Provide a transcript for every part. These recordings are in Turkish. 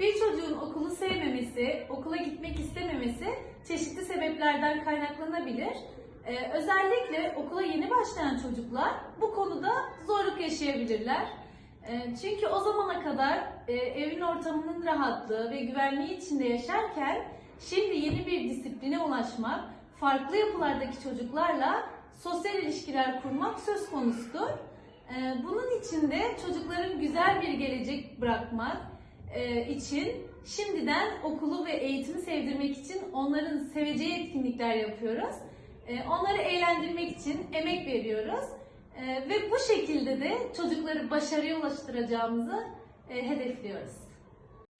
Bir çocuğun okulu sevmemesi, okula gitmek istememesi çeşitli sebeplerden kaynaklanabilir. Ee, özellikle okula yeni başlayan çocuklar bu konuda zorluk yaşayabilirler. Ee, çünkü o zamana kadar e, evin ortamının rahatlığı ve güvenliği içinde yaşarken şimdi yeni bir disipline ulaşmak, farklı yapılardaki çocuklarla sosyal ilişkiler kurmak söz konusudur. Ee, Bunun için de çocukların güzel bir gelecek bırakmak e, için şimdiden okulu ve eğitimi sevdirmek için onların seveceği etkinlikler yapıyoruz. Ee, Onları eğlendirmek için emek veriyoruz. Ee, Ve bu şekilde de çocukları başarıya ulaştıracağımızı e, hedefliyoruz.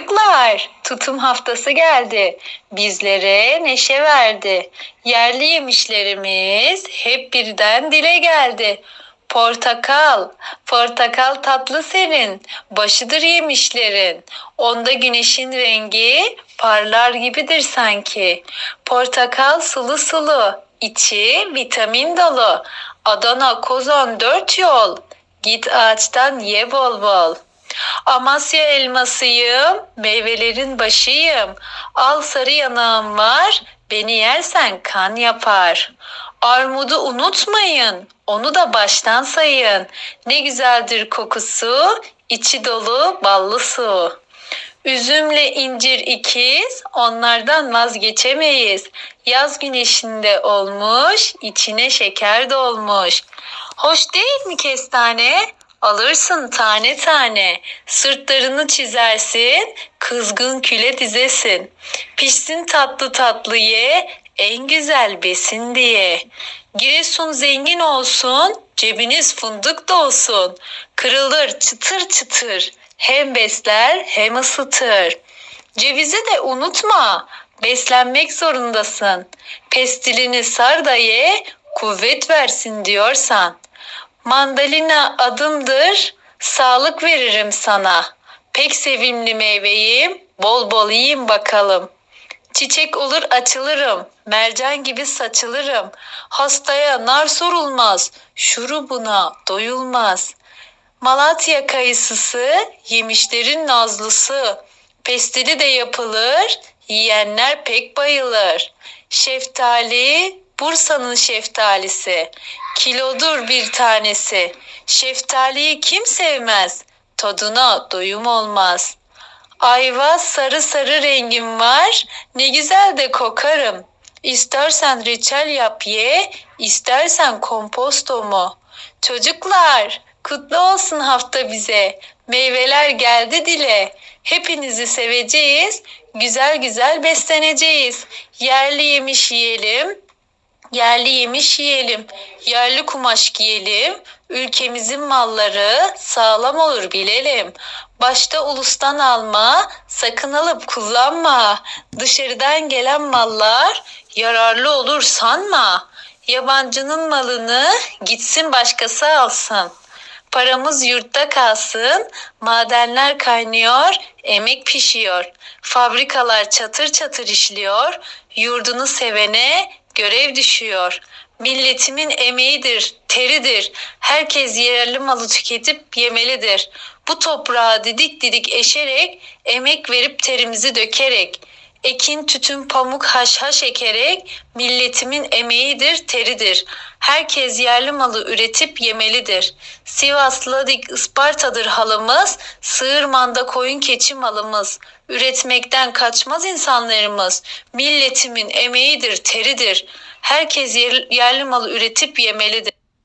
Çocuklar, tutum haftası geldi. Bizlere neşe verdi. Yerli yemişlerimiz hep birden dile geldi. Portakal, portakal tatlı serin, başıdır yemişlerin. Onda güneşin rengi parlar gibidir sanki. Portakal sulu sulu, içi vitamin dolu. Adana Kozan dört yol, git ağaçtan ye bol bol. Amasya elmasıyım, meyvelerin başıyım. Al sarı yanağım var, beni yersen kan yapar. Armudu unutmayın, onu da baştan sayın. Ne güzeldir kokusu, içi dolu ballı su. Üzümle incir ikiz, onlardan vazgeçemeyiz. Yaz güneşinde olmuş, içine şeker dolmuş. Hoş değil mi kestane? Alırsın tane tane, sırtlarını çizersin, kızgın küle dizesin. Pişsin tatlı tatlı ye, en güzel besin diye. Giresun zengin olsun, cebiniz fındık dolsun. Kırılır çıtır çıtır, hem besler hem ısıtır. Cevizi de unutma, beslenmek zorundasın. Pestilini sar da ye, kuvvet versin diyorsan. Mandalina adımdır, sağlık veririm sana. Pek sevimli meyveyim, bol bol yiyin bakalım. Çiçek olur açılırım, mercan gibi saçılırım. Hastaya nar sorulmaz, şurubuna doyulmaz. Malatya kayısısı, yemişlerin nazlısı. Pestili de yapılır, yiyenler pek bayılır. Şeftali, Bursa'nın şeftalisi. Kilodur bir tanesi. Şeftaliyi kim sevmez? Tadına doyum olmaz. Ayva sarı sarı rengim var. Ne güzel de kokarım. İstersen reçel yap ye, istersen komposto mu? Çocuklar, kutlu olsun hafta bize. Meyveler geldi dile. Hepinizi seveceğiz. Güzel güzel besleneceğiz. Yerli yemiş yiyelim. Yerli yemiş yiyelim. Yerli kumaş giyelim. Ülkemizin malları sağlam olur bilelim. Başta ulustan alma, sakın alıp kullanma. Dışarıdan gelen mallar yararlı olur sanma. Yabancının malını gitsin başkası alsın. Paramız yurtta kalsın, madenler kaynıyor, emek pişiyor. Fabrikalar çatır çatır işliyor, yurdunu sevene görev düşüyor. Milletimin emeğidir, teridir. Herkes yerli malı tüketip yemelidir. Bu toprağa didik didik eşerek, emek verip terimizi dökerek, ekin, tütün, pamuk, haşhaş ekerek milletimin emeğidir, teridir. Herkes yerli malı üretip yemelidir. Sivas, Ladik, Isparta'dır halımız, Sığırman'da koyun keçi malımız. Üretmekten kaçmaz insanlarımız. Milletimin emeğidir, teridir. Herkes yer- yerli malı üretip yemelidir.